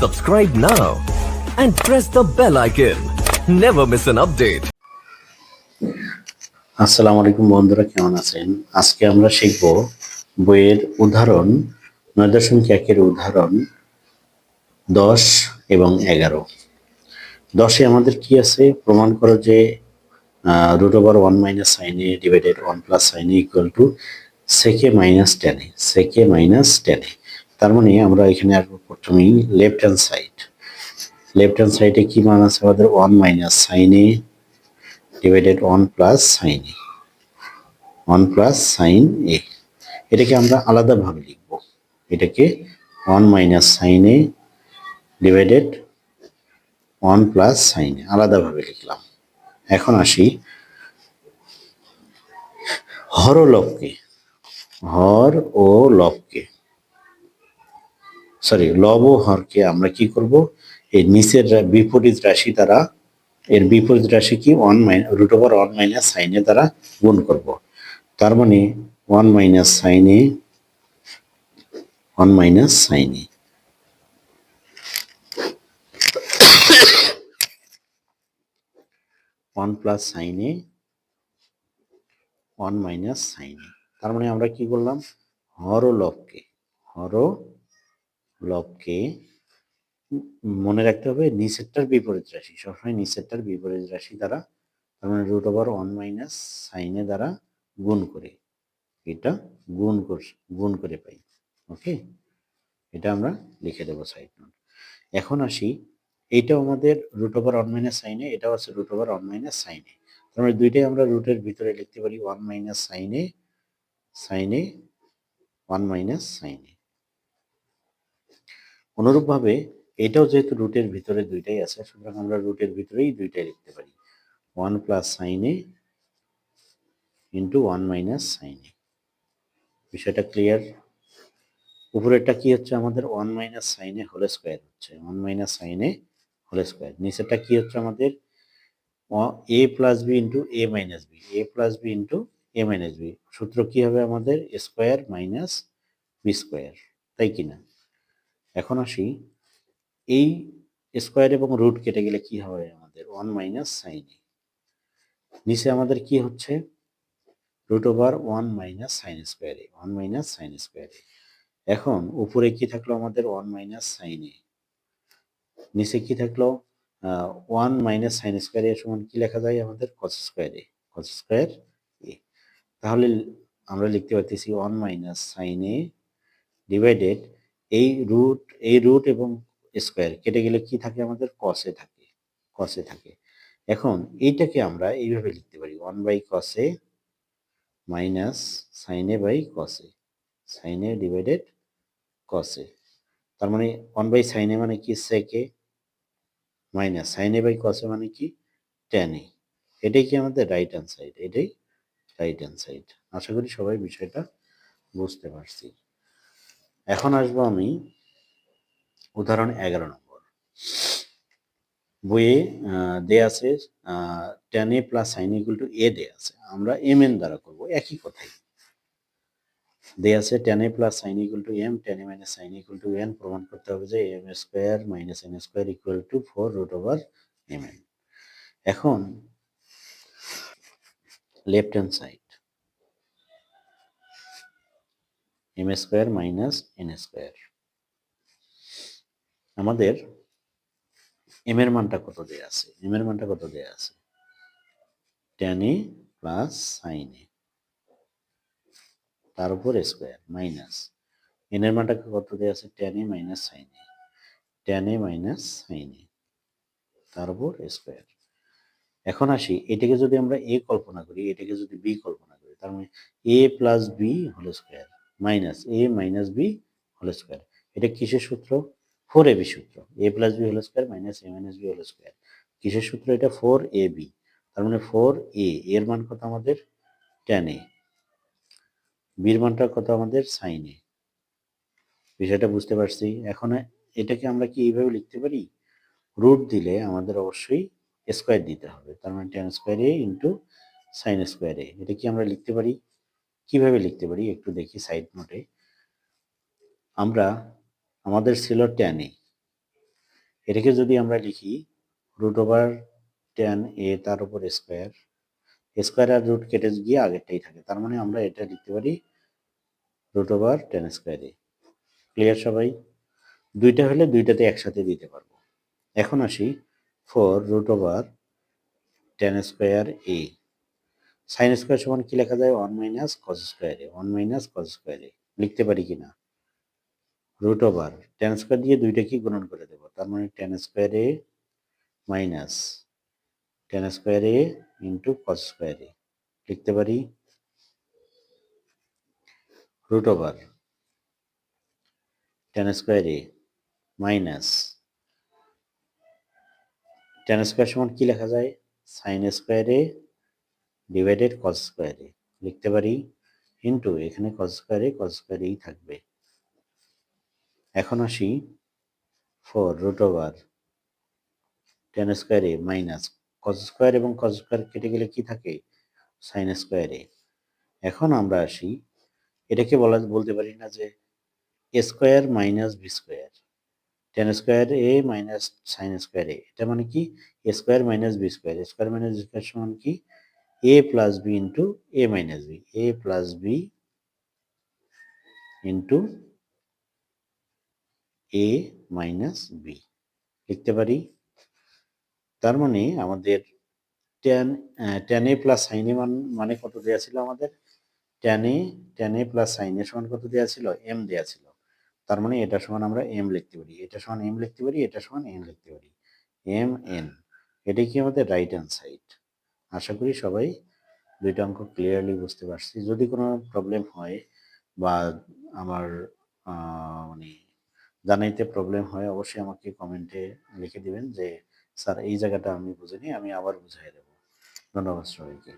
Subscribe now and press the bell icon. Never miss an update. আসসালামু আলাইকুম বন্ধুরা, কেমন আছেন আজকে আমরা শিখব বইয়ের উদাহরণ নয় দশমিক একের উদাহরণ দশ এবং এগারো দশে আমাদের কি আছে প্রমাণ করো যে root over one minus sine A divided one plus sine A equal to sec A minus tan A sec A minus টেনে তার মানে আমরা এখানে আসব প্রথমেই left hand side left hand সাইডে কি মান আছে আমাদের? One minus sine A divided one plus sine A one plus sine A এটাকে আমরা আলাদাভাবে লিখব। এটাকে one minus sine A divided one plus sine A আলাদাভাবে লিখলাম। এখন আসি হর লবকে হর ও লবকে সরি লব হরকে আমরা কি করব? এই নিচের বিপরীত রাশি দ্বারা, এর বিপরীত রাশি কি? One minus root over one minus sine A দ্বারা গুণ করব। তার মানে one minus sine A one minus sine A one plus sine A one minus sine A তার মানে আমরা কি করলাম? হর লবকে হর লবকে মনে রাখতে হবে নিচেরটার বিপরীত রাশি। সবসময় নিচেরটার বিপরীত রাশি দ্বারা তার মানে রুট ওভার ওয়ান মাইনাস সাইনে দ্বারা গুণ করে। এটা গুণ গুণ করে পাই। ওকে এটা আমরা লিখে দেবো সাইড নোট এখন আসি এইটাও আমাদের রুট ওভার ওয়ান মাইনাস সাইনে এটাও আছে রুট ওভার ওয়ান মাইনাস সাইনে তার মানে দুইটাই আমরা রুটের ভিতরে লিখতে পারি ওয়ান মাইনাস সাইনে সাইনে ওয়ান মাইনাস সাইনে অনুরূপভাবে এটাও যেহেতু রুটের ভিতরে দুইটাই আছে, সুতরাং আমরা রুটের ভিতরেই দুইটাই লিখতে পারি। One plus sine A into one minus sine A বিষয়টা ক্লিয়ার উপরেরটা কি হচ্ছে? আমাদের one minus sine A whole square হচ্ছে। One minus sine A whole square নিচেরটা কি হচ্ছে আমাদের? A plus B into A minus B A plus B into A minus B সূত্র কি হবে আমাদের? স্কোয়ার মাইনাস বি স্কোয়ার তাই কি না এখন আসি, এই স্কোয়ার এবং রুট কেটে গেলে কি হবে আমাদের? ওয়ান মাইনাস সাইন নিচে আমাদের কি হচ্ছে? Root over one minus sine square A one minus sine square A এখন উপরে কি থাকল আমাদের? ওয়ান মাইনাস সাইন এ নিচে কি থাকল? ওয়ান মাইনাস সাইন স্কোয়ারে সমান কি লেখা যায় আমাদের? কস স্কোয়ারে কস স্কোয়ার এ তাহলে আমরা লিখতে পারতেছি one minus sine A divided এই রুট এই রুট এবং স্কোয়ার কেটে গেলে কি থাকে আমাদের? কসে থাকে কসে থাকে। এখন এইটাকে আমরা এইভাবে লিখতে পারি one by cos A minus sine A by cos A sine A divided কসে তার মানে ওয়ান বাই সাইনে মানে কি? সেকে মাইনাস সাইনে বাই কসে মানে কি? টেনে এটাই কি আমাদের রাইট হ্যান্ড সাইড এটাই রাইট হ্যান্ড সাইড আশা করি সবাই বিষয়টা বুঝতে পারছি। এখন আসব আমি উদাহরণ এগারো নম্বর। বইয়ে দেয়া আছে tan A plus sine equal to A দেয়া আছে। আমরা এম এন দ্বারা করব, একই কথাই। দেয়া আছে tan A plus sine equal to M tan A minus sine equal to N প্রমাণ করতে হবে যে M square minus N square equal to four root over M N এখন left hand side M square minus N square আমাদের M এর মানটা কত দেয়া আছে? এম এর মানটা কত দেয়া আছে? Tan A plus sine A তার উপর স্কোয়ার মাইনাস এন এর মানটা কত দেয়া আছে? Tan A minus sine A tan A minus sine A তার উপর স্কোয়ার এখন আসি, এটাকে যদি আমরা এ কল্পনা করি, এটাকে যদি বি কল্পনা করি, তার মানে A plus B whole square minus A minus B whole square এটা কিসের সূত্র? ফোর এ বি সূত্র। A plus B whole square minus A minus B whole square কিসের সূত্র এটা? ফোর এ বি তার মানে ফোর এ এর মান কত আমাদের? টেন এ বির মানটা কত আমাদের? সাইন এ বিষয়টা বুঝতে পারছি। এখন এটাকে আমরা কি এইভাবে লিখতে পারি? রুট দিলে আমাদের অবশ্যই স্কোয়ার দিতে হবে। তার মানে tan square A into sine square A এটা কি আমরা লিখতে পারি? কীভাবে লিখতে পারি? একটু দেখি সাইড নোটে আমরা আমাদের ছিল টেন এ। এটাকে যদি আমরা লিখি রুট ওভার ট্যান এ তার উপর স্কোয়ার স্কোয়ার আর রুট কেটে গিয়ে আগেরটাই থাকে। তার মানে আমরা এটা লিখতে পারি root over tan square A. Clear সবাই? দুইটা হলে দুইটাতে একসাথে দিতে পারব। এখন আসি four root over tan square A. Sine square সমান কি লেখা যায়? ওয়ান মাইনাস কস স্কোয়ারে ওয়ান মাইনাস কস স্কোয়ারে লিখতে পারি কি না? রুট ওভার টেন স্কোয়ার দিয়ে দুইটা কি গুণন করে দেবো? তার মানে tan square minus tan square into cos square লিখতে পারি? Root over tan square minus tan square সমান কি লেখা যায়? সাইন স্কোয়ার ডিভাইডেড কস স্কোয়ারে লিখতে পারি? ইন্টু এখানে কস স্কোয়ারে কস স্কোয়ার এই থাকবে। এখন আসি four root over tan square A minus cos square এবং কস স্কোয়ার কেটে গেলে কি থাকে? সাইন স্কোয়ারে এখন আমরা আসি, এটাকে বলা, বলতে পারি না যে A square minus B square tan square A minus sine square A এটা মানে কি? A square minus B square square minus B square সমান কি? A plus B into A minus B A plus B into A minus B লিখতে পারি? তার মানে আমাদের tan tan A plus sine A মান মানে কত দেওয়া ছিল আমাদের? Tan A tan A plus sine A সমান কত দেওয়া ছিল? এম দেওয়া ছিল। তার মানে এটা সমান আমরা এম লিখতে পারি। এটা সমান এম লিখতে পারি, এটা সমান এন লিখতে পারি। এম এন এটাই কি আমাদের রাইট হ্যান্ড সাইড আশা করি সবাই দুইটা অঙ্ক ক্লিয়ারলি বুঝতে পারছি। যদি কোনো প্রবলেম হয় বা আমার মানে জানাইতে প্রবলেম হয়, অবশ্যই আমাকে কমেন্টে লিখে দিবেন যে, স্যার, এই জায়গাটা আমি বুঝিনি, আমি আবার বুঝাই দেবো। ধন্যবাদ সবাইকে।